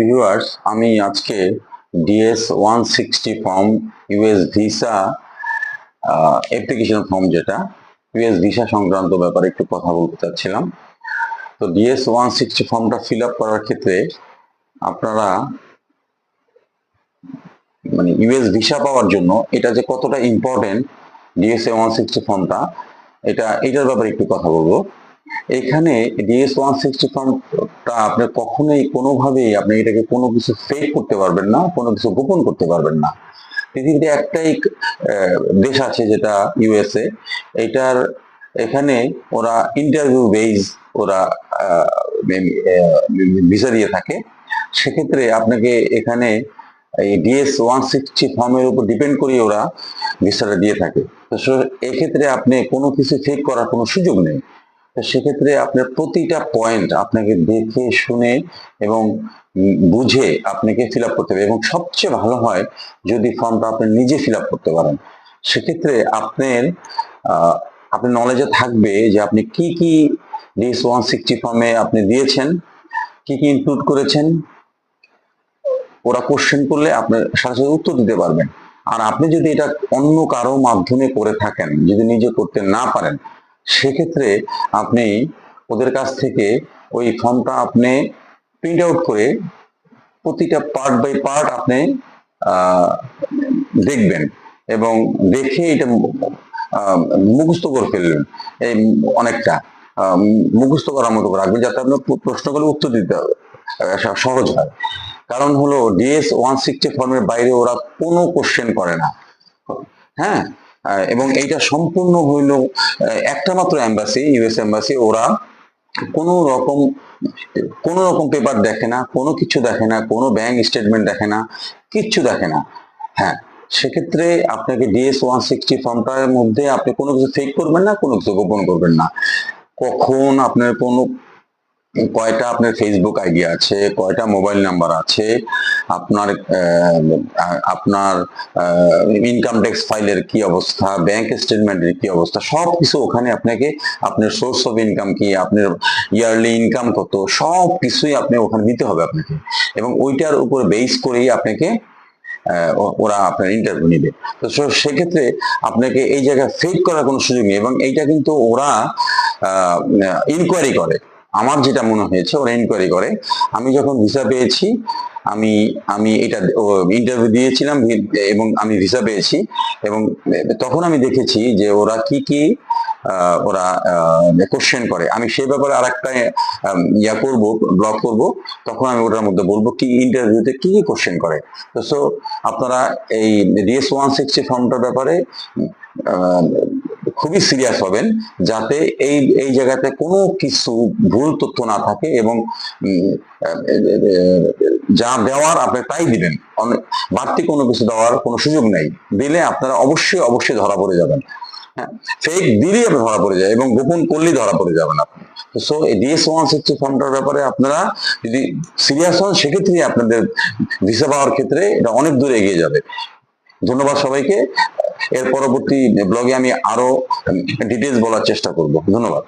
Viewers আমি আজকে DS one sixty form US visa application form যেটা ইউএস ভিসা সংক্রান্ত ব্যাপারে একটু কথা বলতে চাচ্ছিলাম। তো ডিএস ওয়ান সিক্সটি ফর্মটা ফিল আপ করার ক্ষেত্রে আপনারা মানে ইউএস ভিসা পাওয়ার জন্য এটা যে কতটা ইম্পর্টেন্ট ডিএস ওয়ান সিক্সটি ফর্মটা এটা, এটার ব্যাপারে একটু কথা বলব। এখানে ডিএস ওয়ান সিক্সটি ফর্মটা আপনি কখনোই কোনোভাবেই আপনি এটাকে কোনো কিছু ফেক করতে পারবেন না, কোনো কিছু গোপন করতে পারবেন না। পৃথিবীতে একটাই দেশ আছে যেটা ইউএসএ এটার এখানে ওরা ইন্টারভিউ বেজ ওরা ভিসা দিয়ে থাকে। সেক্ষেত্রে আপনাকে এখানে এই ডিএস ওয়ান সিক্সটি ফর্মের উপর ডিপেন্ড করে ওরা ভিসাটা দিয়ে থাকে। তো এক্ষেত্রে আপনি কোনো কিছু ফেক করার কোনো সুযোগ নেই। তো সেক্ষেত্রে আপনার প্রতিটা পয়েন্ট আপনাকে দেখে, শুনে এবং বুঝে আপনাকে ফিল করতে হবে এবং সবচেয়ে ভালো হয় যদি ফর্মটা আপনি নিজে ফিল করতে পারেন। সেক্ষেত্রে আপনার আপনার নলেজে থাকবে যে আপনি কি কি ডিএস ওয়ান সিক্সটি ফর্মে আপনি দিয়েছেন, কি কি ইনক্লুড করেছেন, ওরা কোশ্চেন করলে আপনি সাথে সাথে উত্তর দিতে পারবেন। আর আপনি যদি এটা অন্য কারও মাধ্যমে করে থাকেন, যদি নিজে করতে না পারেন সেক্ষেত্রে আপনি ওদের কাছ থেকে ওই ফর্মটা আপনি প্রিন্ট আউট করে প্রতিটা পার্ট বাই পার্ট আপনি দেখবেন এবং দেখে এটা মুখস্থ করে ফেলবেন। এই অনেকটা মুখস্থ করার মতো রাখবেন যাতে আপনার প্রশ্নগুলো উত্তর দিতে হবে। সহজ হয়। কারণ হলো ডিএস ওয়ান সিক্সটি ফর্মের বাইরে ওরা কোনো কোশ্চেন করে না। হ্যাঁ? এবং এইটা সম্পূর্ণ হইল একটা মাত্র এম্বাসি ইউএস এম্বাসি ওরা কোনো রকম কোনো রকম পেপার দেখে না, কোনো কিছু দেখে না, কোনো ব্যাংক স্টেটমেন্ট দেখে না, কিচ্ছু দেখে না। হ্যাঁ সেক্ষেত্রে আপনাকে ডিএস ওয়ান সিক্সটি ফর্মটার মধ্যে আপনি কোনো কিছু ফেক করবেন না, কোনো কিছু গোপন করবেন না। কখন আপনার কোনো কয়টা আপনার ফেসবুক আইডি আছে, কয়টা মোবাইল নাম্বার আছে, আপনার আপনার ইনকাম ট্যাক্স ফাইলের কি অবস্থা ব্যাংক স্টেটমেন্টের কি অবস্থা সব কিছু ওখানে আপনাকে, আপনার সোর্স অফ ইনকাম কি, আপনার ইয়ারলি ইনকাম কত সব কিছুই আপনি ওখানে দিতে হবে আপনাকে। এবং ওইটার উপর বেস করেই আপনাকে ওরা আপনার ইন্টারভিউ নিবে। তো সেক্ষেত্রে আপনাকে এই জায়গায় ফেক করার কোনো সুযোগ নেই এবং এইটা কিন্তু ওরা ইনকোয়ারি করে। আমার যেটা মনে হয়েছে, ওরা ইনকোয়ারি করে। আমি যখন ভিসা পেয়েছি, আমি আমি এটা ইন্টারভিউ দিয়েছিলাম এবং আমি ভিসা পেয়েছি, এবং তখন আমি দেখেছি যে ওরা কি কি ওরা কোশ্চেন করে। আমি সেই ব্যাপারে আর একটা ইয়া করব ব্লগ করব, তখন আমি ওটার মধ্যে বলব, কি ইন্টারভিউতে কি কি কোশ্চেন করে? তো সো আপনারা এই ডিএস ওয়ান সিক্সটি ফর্মটার ব্যাপারে খুবই সিরিয়াস হবেন যাতে এই এই জায়গাতে কোনো কিছু ভুল তথ্য না থাকে এবং যা দেওয়ার আপনি তাই দিবেন। বাড়তি কোনো কিছু দেওয়ার কোনো সুযোগ নেই। দিলে আপনারা অবশ্যই অবশ্যই ধরা পড়ে যাবেন। হ্যাঁ ফেক দিলেই আপনি ধরা পড়ে যায় এবং গোপন করলেই ধরা পড়ে যাবেন আপনি। সো ডিএস ওয়ান সিক্সটি ফর্মটার ব্যাপারে আপনারা যদি সিরিয়াস হন, সেক্ষেত্রেই আপনাদের ভিসা পাওয়ার ক্ষেত্রে এটা অনেক দূরে এগিয়ে যাবে। ধন্যবাদ সবাইকে। এর পরবর্তী ব্লগে আমি আরও ডিটেলস বলার চেষ্টা করব। ধন্যবাদ।